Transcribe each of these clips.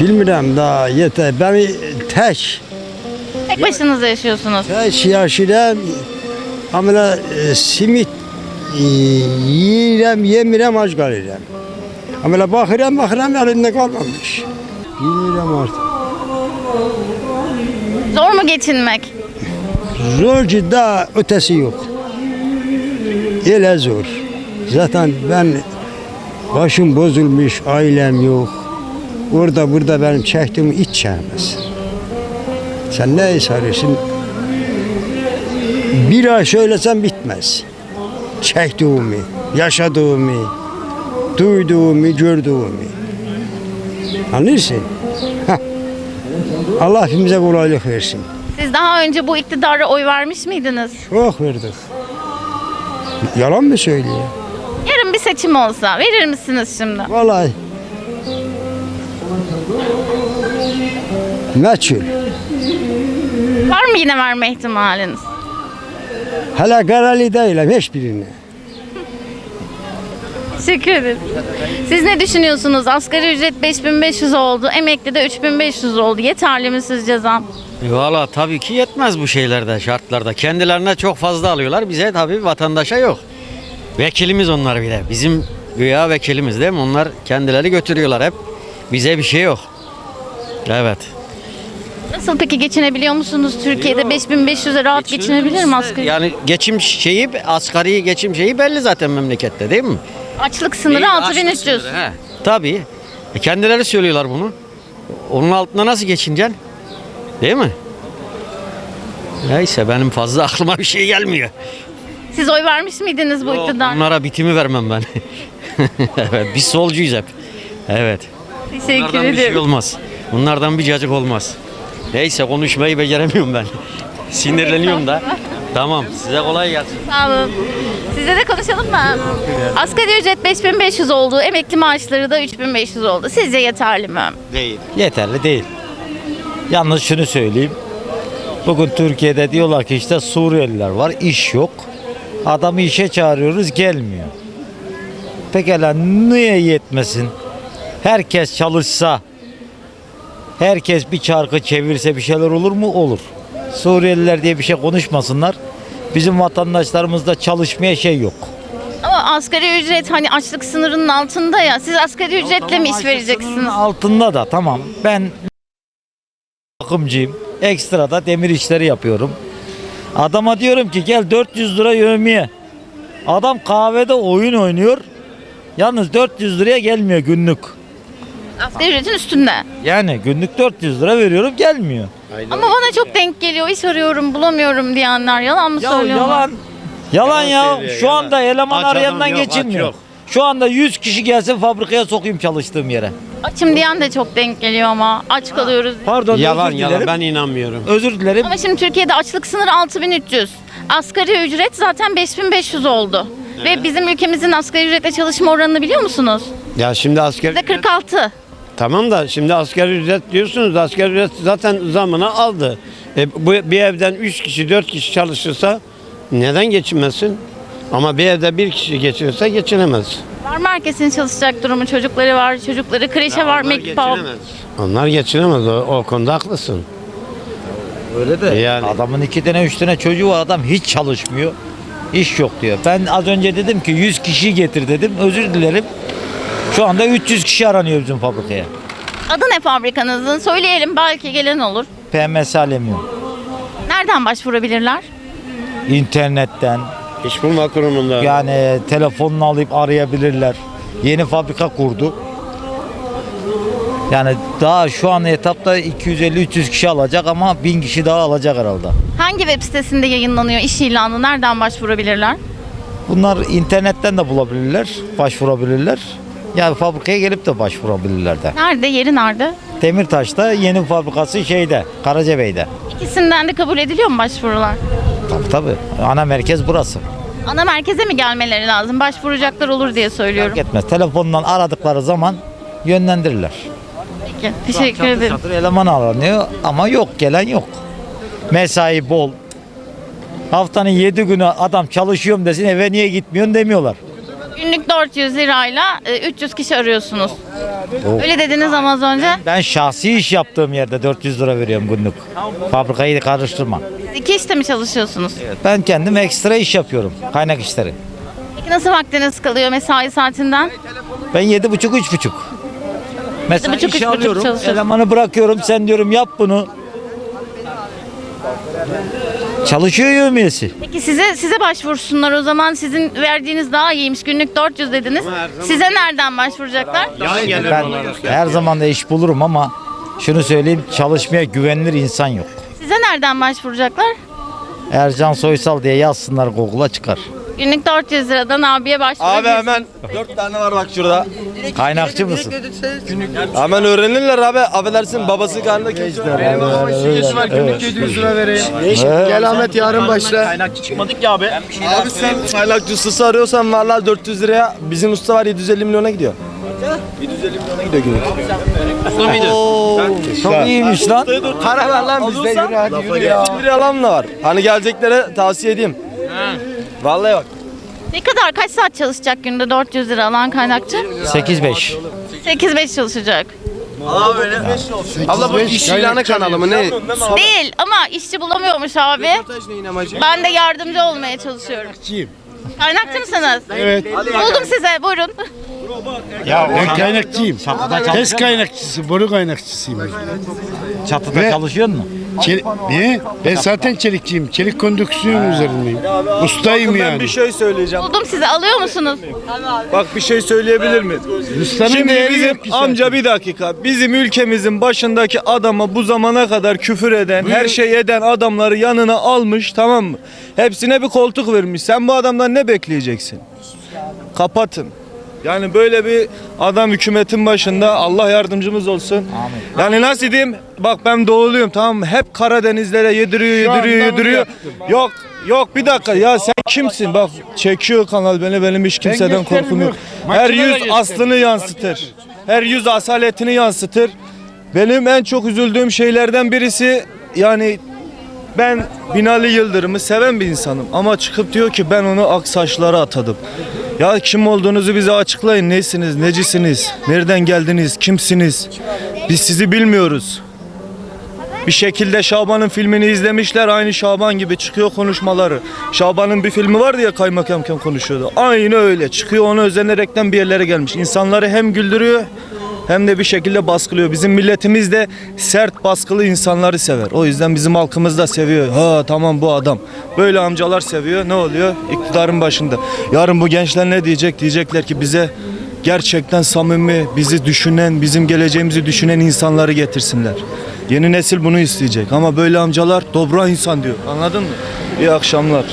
Bilmirəm daha yeter. Ben tek Tek başınıza yaşıyorsunuz. tek yaşayıram. Amela e, simit e, yiyirəm, yemirəm, ac qalıram. Amela baxıram, baxıram elimdə qalmamış. Bilmirəm artık. Zor mu geçinmek? Zor ki daha ötesi yok. Elə zor. Zaten ben başım bozulmuş, ailem yok. Orada burada benim çektiğim iç çekmez. Sen ne sarıyorsun? Bir ay söylesem bitmez. Çektiğimi, yaşadığımı, duyduğumu, gördüğümü. Anlıyorsun? Heh. Allah hepimize kolaylık versin. Siz daha önce bu iktidara oy vermiş miydiniz? Çok verdik. Yalan mı söylüyor? Yarın bir seçim olsa verir misiniz şimdi? Vallahi. Meçhul. Var mı yine verme ihtimaliniz? Hala kararlı değilim hiçbirine. Teşekkür ederim. Siz ne düşünüyorsunuz? Asgari ücret 5500 oldu, emekli de 3500 oldu. Yeterli mi sizce zam? Valla tabii ki yetmez bu şeylerde, şartlarda. Kendilerine çok fazla alıyorlar. Bize tabii vatandaşa yok. Vekilimiz onlar bile. Bizim güya vekilimiz değil mi? Onlar kendileri götürüyorlar hep. Bize bir şey yok. Evet. Nasıl peki geçinebiliyor musunuz? Türkiye'de 5500'e rahat geçinebilir mi asgari? Yani geçim şeyi, asgari geçim şeyi belli zaten memlekette değil mi? Açlık sınırı Değil, 6300. açlık sınırı, he. Tabii. E kendileri söylüyorlar bunu. Onun altında nasıl geçineceksin? Değil mi? Neyse benim fazla aklıma bir şey gelmiyor. Siz oy vermiş miydiniz bu Yok, iktidara? Bunlara bitimi vermem ben. evet, biz solcuyuz hep. Evet. Teşekkür Bunlardan bir şey olmaz. Bunlardan bir cacık olmaz. Neyse konuşmayı beceremiyorum ben. Sinirleniyorum da. Tamam size kolay gelsin. Sağ olun. Size de konuşalım mı? Asgari ücret 5500 oldu, emekli maaşları da 3500 oldu. Sizce yeterli mi? Değil. Yeterli değil. Yalnız şunu söyleyeyim. Bugün Türkiye'de diyorlar ki işte Suriyeliler var, iş yok. Adamı işe çağırıyoruz, gelmiyor. Pekala niye yetmesin? Herkes çalışsa, herkes bir çarkı çevirse bir şeyler olur mu? Olur. Suriyeliler diye bir şey konuşmasınlar. Bizim vatandaşlarımızda çalışmaya şey yok. Ama asgari ücret hani açlık sınırının altında ya. Siz asgari ücretle mi iş vereceksiniz? Altında da tamam. Ben bakımcıyım. Ekstra da demir işleri yapıyorum. Adama diyorum ki gel 400 lira yövmiye. Adam kahvede oyun oynuyor. Yalnız 400 liraya gelmiyor günlük. Asgari ücretin üstünde. Yani günlük 400 lira veriyorum gelmiyor. Ama bana çok denk geliyor. İş arıyorum, bulamıyorum diyenler. Yalan mı Ya söylüyorlar? yalan. Yalan ya. söylüyor, Şu yalan. anda eleman Aç adam arayandan yok, aç geçinmiyor. yok. Şu anda 100 kişi gelsin fabrikaya sokayım çalıştığım yere. Açım diyen de çok denk geliyor ama. Aç kalıyoruz. Pardon Yalan özür yalan dilerim. ben inanmıyorum. Özür dilerim. Ama şimdi Türkiye'de açlık sınırı 6300. Asgari ücret zaten 5500 oldu. Ve bizim ülkemizin asgari ücretle çalışma oranını biliyor musunuz? Ya şimdi asker Yüzde 46. tamam da şimdi asgari ücret diyorsunuz. Asgari ücret zaten zamını aldı. E, bu bir evden 3 kişi 4 kişi çalışırsa neden geçinmesin? Ama bir evde bir kişi geçinirse geçinemez. Var mı herkesin çalışacak durumu? Çocukları var, çocukları kreşe var, Onlar mektup geçinemez. Onlar geçinemez. O, o konuda haklısın. Öyle de Yani- adamın iki tane üç tane çocuğu var adam hiç çalışmıyor. İş yok diyor. Ben az önce dedim ki 100 kişi getir dedim. Özür dilerim. Şu anda 300 kişi aranıyor bizim fabrikaya. Adı ne fabrikanızın? Söyleyelim belki gelen olur. PMS Alüminyum. Nereden başvurabilirler? İnternetten İş bulma kurumunda. yani telefonunu alıp arayabilirler. Yeni fabrika kurdu. Yani daha şu an etapta 250-300 kişi alacak ama 1000 kişi daha alacak herhalde. Hangi web sitesinde yayınlanıyor iş ilanı? Nereden başvurabilirler? Bunlar internetten de bulabilirler, başvurabilirler. Yani fabrikaya gelip de başvurabilirler de. Nerede? Yeri nerede? Demirtaş'ta yeni fabrikası şeyde, Karacabey'de. İkisinden de kabul ediliyor mu başvurular? Tabii tabii. Ana merkez burası. Ana merkeze mi gelmeleri lazım? Başvuracaklar olur diye söylüyorum. Fark etmez. Telefondan aradıkları zaman yönlendirirler. Peki. Teşekkür Çatır ederim. çatır eleman aranıyor ama yok gelen yok. Mesai bol. Haftanın 7 günü adam çalışıyorum desin eve niye gitmiyorsun demiyorlar. Günlük 4 400 lirayla e, 300 kişi arıyorsunuz. Öyle dediniz ama az önce. Ben şahsi iş yaptığım yerde 400 lira veriyorum günlük. Fabrikayı karıştırma. İki işte mi çalışıyorsunuz? Ben kendim ekstra iş yapıyorum. Kaynak işleri. Peki nasıl vaktiniz kalıyor mesai saatinden? Ben yedi buçuk, üç buçuk. Mesela Yedi buçuk, işe buçuk alıyorum, çalışıyorsun. elemanı bırakıyorum, sen diyorum yap bunu. Çalışıyor yövmiyesi. Peki size size başvursunlar o zaman sizin verdiğiniz daha iyiymiş. Günlük 400 dediniz. Size nereden başvuracaklar? Ben her zaman da iş bulurum ama şunu söyleyeyim, çalışmaya güvenilir insan yok. Size nereden başvuracaklar? Ercan Soysal diye yazsınlar Google'a çıkar. Günlük 400 liradan abiye Abi başvurabilirsiniz. hemen dört tane var bak şurada. Kaynakçı mısın? Hemen öğrenirler abi. Affedersin babası karnında kimse. Benim babama işi geçi var. Günlük 700 lira vereyim. Gel Ahmet yarın başla. Kaynakçı çıkmadık ya abi. Abi sen kaynakçı ustası arıyorsan vallahi 400 liraya bizim usta var 750 milyona gidiyor. 750 milyona gidiyor günlük. Usta mıydı? Çok iyiymiş lan. Para ver lan bizde yürü hadi yürü ya. 1 lira alan da var. Hani geleceklere tavsiye edeyim. Vallahi bak. Ne kadar kaç saat çalışacak günde 400 lira alan kaynakçı? 8-5. 8-5 çalışacak. Abla bu iş ilanı kanalı mı ne? Değil ama işçi bulamıyormuş abi. Ben de yardımcı olmaya çalışıyorum. Kaynakçı mısınız? Evet. Buldum size buyurun. Ben kaynakçıyım. Test kaynakçısı, boru kaynakçısıyım. Çatıda çalışıyor mu? Çel- Niye? Ben zaten çelikçiyim. Çelik konduksiyon üzerindeyim. Ustayım Ben yani. bir şey söyleyeceğim. Buldum size alıyor musunuz? Bak bir şey söyleyebilir miyim? Ustanın Şimdi değeri bizim yok ki zaten. amca bir dakika. Bizim ülkemizin başındaki adama bu zamana kadar küfür eden, her şey eden adamları yanına almış tamam mı? Hepsine bir koltuk vermiş. Sen bu adamdan ne bekleyeceksin? Kapatın. Yani böyle bir adam hükümetin başında Allah yardımcımız olsun. Yani nasıl diyeyim? Bak ben doğuluyum tamam mı? Hep Karadenizlere yediriyor, yediriyor, yediriyor. Yok, yok bir dakika ya sen kimsin? Bak çekiyor kanal beni benim hiç kimseden korkum yok. Her yüz aslını yansıtır. Her yüz asaletini yansıtır. Benim en çok üzüldüğüm şeylerden birisi yani ben Binali Yıldırım'ı seven bir insanım ama çıkıp diyor ki ben onu aksaçlara atadım. Ya kim olduğunuzu bize açıklayın. Neysiniz, necisiniz, nereden geldiniz, kimsiniz? Biz sizi bilmiyoruz. Bir şekilde Şaban'ın filmini izlemişler aynı Şaban gibi çıkıyor konuşmaları. Şaban'ın bir filmi vardı ya kaymakamken konuşuyordu. Aynı öyle çıkıyor onu özenerekten bir yerlere gelmiş. İnsanları hem güldürüyor hem de bir şekilde baskılıyor. Bizim milletimiz de sert baskılı insanları sever. O yüzden bizim halkımız da seviyor. Ha tamam bu adam. Böyle amcalar seviyor. Ne oluyor? İktidarın başında. Yarın bu gençler ne diyecek? Diyecekler ki bize gerçekten samimi, bizi düşünen, bizim geleceğimizi düşünen insanları getirsinler. Yeni nesil bunu isteyecek ama böyle amcalar dobra insan diyor. Anladın mı? İyi akşamlar.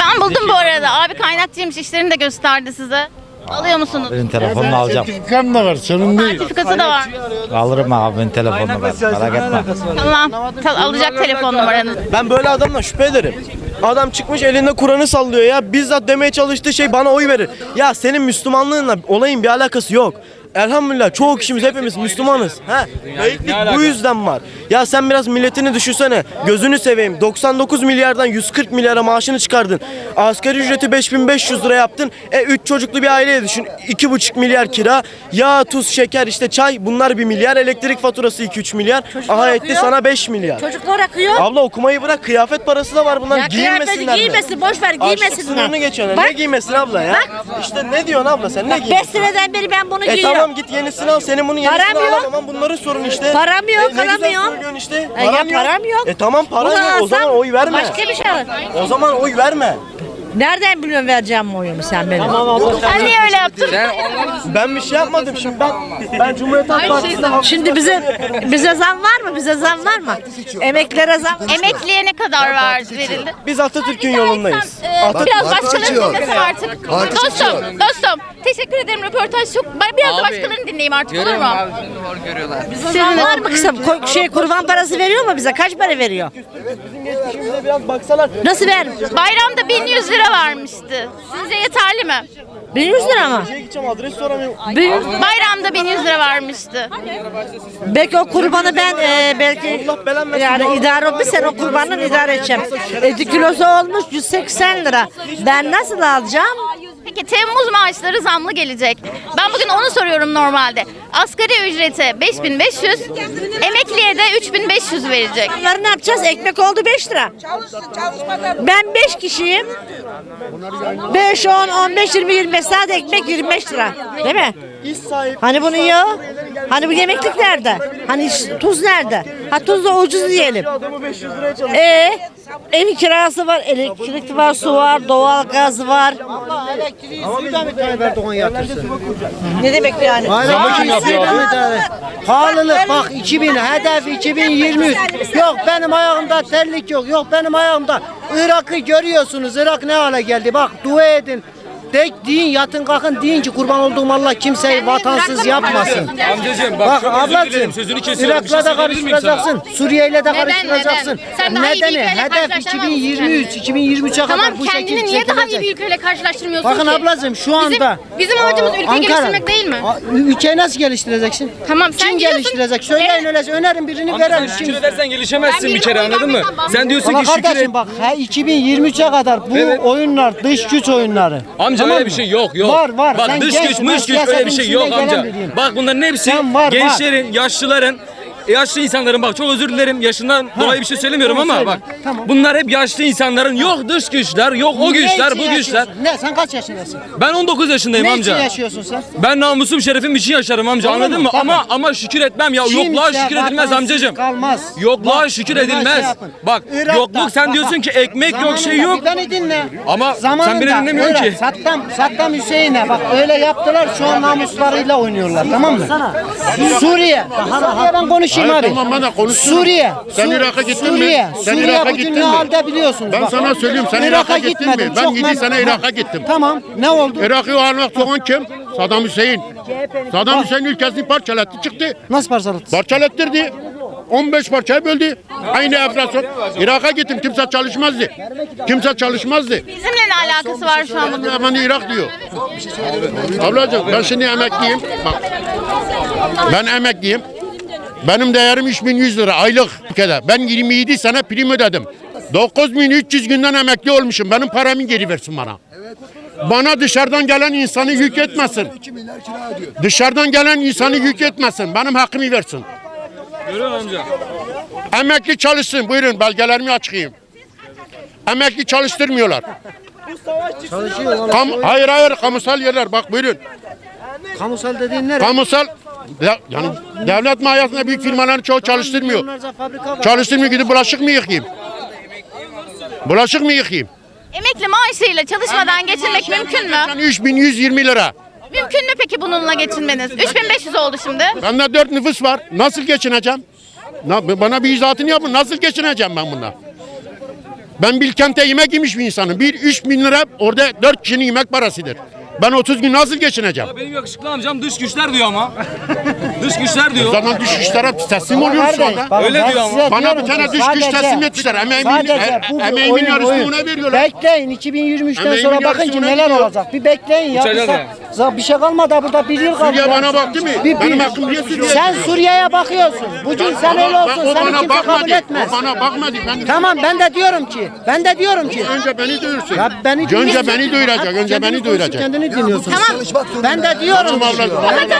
Ben buldum bu arada. Abi kaynakçıymış işlerini de gösterdi size. Alıyor musunuz? Benim telefonunu alacağım. Sertifikam da var, sorun değil. Sertifikası da var. Alırım abimin telefonunu ben. Merak etme. Tamam. Tal- alacak telefon numaranızı. Ben böyle adamla şüphe ederim. Adam çıkmış elinde Kur'an'ı sallıyor ya. Bizzat demeye çalıştığı şey bana oy verir. Ya senin Müslümanlığınla olayın bir alakası yok. Elhamdülillah çoğu kişimiz hepimiz Müslümanız. He. Laiklik bu yüzden var. Ya sen biraz milletini düşünsene. Gözünü seveyim. 99 milyardan 140 milyara maaşını çıkardın. Asgari ücreti 5500 lira yaptın. E 3 çocuklu bir aileye düşün. 2,5 milyar kira. Yağ, tuz, şeker, işte çay bunlar 1 milyar. Elektrik faturası 2-3 milyar. Aha etti sana 5 milyar. Çocuklar akıyor. Abla okumayı bırak kıyafet parası da var bunlar Ya kıyafeti giyinmesinler mi? giymesin, boş ver, Açlık giymesinler. sınırını geçiyorlar. Bak. Ne giymesin abla ya? İşte ne diyorsun abla sen ne Bak giyiyorsun? 5 seneden beri ben bunu E giyiyorum. tamam git yenisini al. Senin bunun yenisini Param yok. alamam. Bunların sorun işte. Param yok, E, ne güzel alamıyorum. söylüyorsun işte. E, ya param yok. E tamam paran Bunu yok. O zaman oy verme. Başka bir şey al. O zaman oy verme. Nereden biliyorsun vereceğim oyumu sen benim? Sen niye öyle yaptın? Ben bir şey yapmadım şimdi ben. Ben Cumhuriyet Halk Partisi'nde Şimdi bize bize zam var mı? Bize zam var mı? Emeklilere zam Emekliye ne kadar ver, verildi? Biz Atatürk'ün yolundayız. Ee, biraz başkalarını dinlesin artık. Dostum, dostum. Teşekkür ederim röportaj çok. Ben biraz da başkalarını dinleyeyim artık olur mu? Zam var mı kızım? Ko- Şey kurban parası veriyor mu bize? Kaç para veriyor? Geçmişimize biraz baksalar. Nasıl ver? Bayramda 1100 lira vermişti. Sizce yeterli mi? 1100 lira mı? Şeye gideceğim adres soramıyorum. Bayramda 1100 lira vermişti. Belki o kurbanı ben e, belki Allah belanı versin. yani idare bir sene o kurbanın idare edeceğim. Eti kilosu olmuş 180 lira. Ben nasıl alacağım? Peki Temmuz maaşları zamlı gelecek. Ben bugün onu soruyorum normalde. Asgari ücreti 5500, emekliye de 3500 verecek. Bunları ne yapacağız? Ekmek oldu 5 lira. Ben 5 kişiyim. 5, 10, 15, 20, 25 saat ekmek 25 lira. Değil mi? Hani bunu yiyor? Hani bu yemeklik nerede? Hani tuz nerede? Ha tuz da ucuz diyelim. Ee, evin kirası var, elektrik var, su var, doğal gaz var. Ne demek yani? Pahalılık bak 2000 hedef 2023. Yok benim ayağımda terlik yok. Yok benim ayağımda Irak'ı görüyorsunuz. Irak ne hale geldi? Bak dua edin. De, deyin yatın kalkın deyin ki kurban olduğum Allah kimseyi vatansız yapmasın. Amcacığım Bak bak, çok özür ablacığım dilerim sözünü kesiyorum. Bir şey Irak'la da söyleyebilir miyim sana? karıştıracaksın. Suriye'yle de karıştıracaksın. neden? Sen daha iyi bir Nedeni ülkeyle hedef karşılaştıramaz mısın 2023 2023'e Tamam kadar bu kendini şekilde niye daha iyi çekilecek. bir ülkeyle karşılaştırmıyorsun Bakın ki? ablacığım şu anda Bizim, bizim amacımız ülkeyi Ankara. geliştirmek değil mi? A- Ülkeyi nasıl geliştireceksin? Tamam sen Kim geliştirecek? Söyleyin Evet. öyleyse önerin birini Amca sen verelim. şükür Kim? edersen gelişemezsin Ben bir kere anladın mı? Sen diyorsun ki şükür et. kardeşim bak ha 2023'e kadar bu Evet. oyunlar dış güç oyunları. Amca öyle bir şey yok yok. Var var. Bak Sen dış gençsin, güç mış güç öyle bir şey yok amca. biriyim. Bak bunların hepsi Sen var, var. gençlerin, yaşlıların yaşlı insanların bak çok özür dilerim yaşından dolayı bir şey söylemiyorum tamam, ama bak Tamam. bunlar hep yaşlı insanların yok dış güçler yok o Ne güçler için bu güçler. yaşıyorsun? Ne sen kaç yaşındasın? Ben 19 yaşındayım ne amca. için yaşıyorsun sen? Ben namusum şerefim için yaşarım amca Anladın anladın mı? mı? Tamam. Ama ama şükür etmem ya. Yokluğa Kimse şükür edilmez vatansız amcacığım. Kalmaz. Yokluğa Bak, şükür buna edilmez. şey yapın. Bak Irak'ta- yokluk sen diyorsun ki ekmek yok şey yok. Bir beni dinle. Ama sen beni dinlemiyorsun Irak, ki. Saddam, Saddam Hüseyin'e bak öyle yaptılar şu an namuslarıyla oynuyorlar tamam mı? Suriye. Suriye ben konuşayım Hayır, abi. tamam, bana konuşsun. Suriye. Sen Su- Irak'a gittin mi? Suriye. Sen Suriye Irak'a bugün gittin ne mi? halde biliyorsunuz. Ben bak. sana söyleyeyim, sen Irak'a gittin mi? gitmedim, Ben çok yedi mem- sene Ha, Irak'a gittim. Tamam ne oldu? Irak'ı almak sokan kim? Saddam Hüseyin. Saddam Hüseyin ülkesini parçalattı çıktı. Nasıl parçaladı? Parçalattırdı. 15 parçaya böldü. Aynı enflasyon. Irak'a gittim kimse çalışmazdı. Kimse çalışmazdı. Bizimle ne alakası var şu an bunun? Efendi Irak diyor. Ablacığım ben şimdi emekliyim. Bak. Ben emekliyim. Benim değerim 3100 lira aylık ülkede. Ben 27 sene prim ödedim. 9300 günden emekli olmuşum. Benim paramı geri versin bana. Bana dışarıdan gelen insanı yük etmesin. Dışarıdan gelen insanı yük etmesin. Benim hakkımı versin. Görüyorsun amca. Emekli çalışsın. Buyurun belgelerimi açayım. Emekli çalıştırmıyorlar. Kam hayır hayır kamusal yerler bak buyurun. Kamusal dediğin nerede? Kamusal ya- yani devlet mahiyasında büyük firmaların çoğu çalıştırmıyor. Çalıştırmıyor gidip bulaşık mı yıkayayım? Bulaşık mı yıkayayım? Emekli maaşıyla çalışmadan geçinmek mümkün mü? Yani 3120 lira. Mümkün mü peki bununla geçinmeniz? 3500 oldu şimdi. Bende 4 nüfus var. Nasıl geçineceğim? Na- Bana bir izahatını yapın. Nasıl geçineceğim ben bununla? Ben Bilkent'te yemek yemiş bir insanım. Bir 3 bin lira orada 4 kişinin yemek parasıdır. Ben 30 gün nasıl geçineceğim? Benim yakışıklı amcam dış güçler diyor ama. dış güçler O diyor. zaman düşüşlere teslim oluyoruz şu anda. Bak, Öyle ben diyor ama. size Bana diyorum bir tane ki dış güç sadece- teslim etmişler. Emeğimin, Sadece e, bu bir emeğimin oyun, yarısını oyun. ona veriyorlar. Bekleyin 2023'ten Emeğimin sonra bakın yarısını ki ona neler veriyor. olacak. Bir bekleyin ya. Uçacağız Bir. Sa- bir şey kalmadı ha burada bir yıl kaldı. Suriye bana baktı mı? Bir- Benim hakkım niye Suriye'ye Sen gidiyor? Suriye'ye bakıyorsun. Bugün sen öyle Bak, olsun. o Seni bana kimse kabul bakmadı. etmez. O bana bakmadı. Ben Tamam ben de diyorum ki. Ben de diyorum ki. Önce beni duyursun. Ya beni önce dinliyorsun. beni duyuracak. Önce kendini beni konuşup duyuracak. Kendini dinliyorsun. Tamam. Ben de diyorum ki.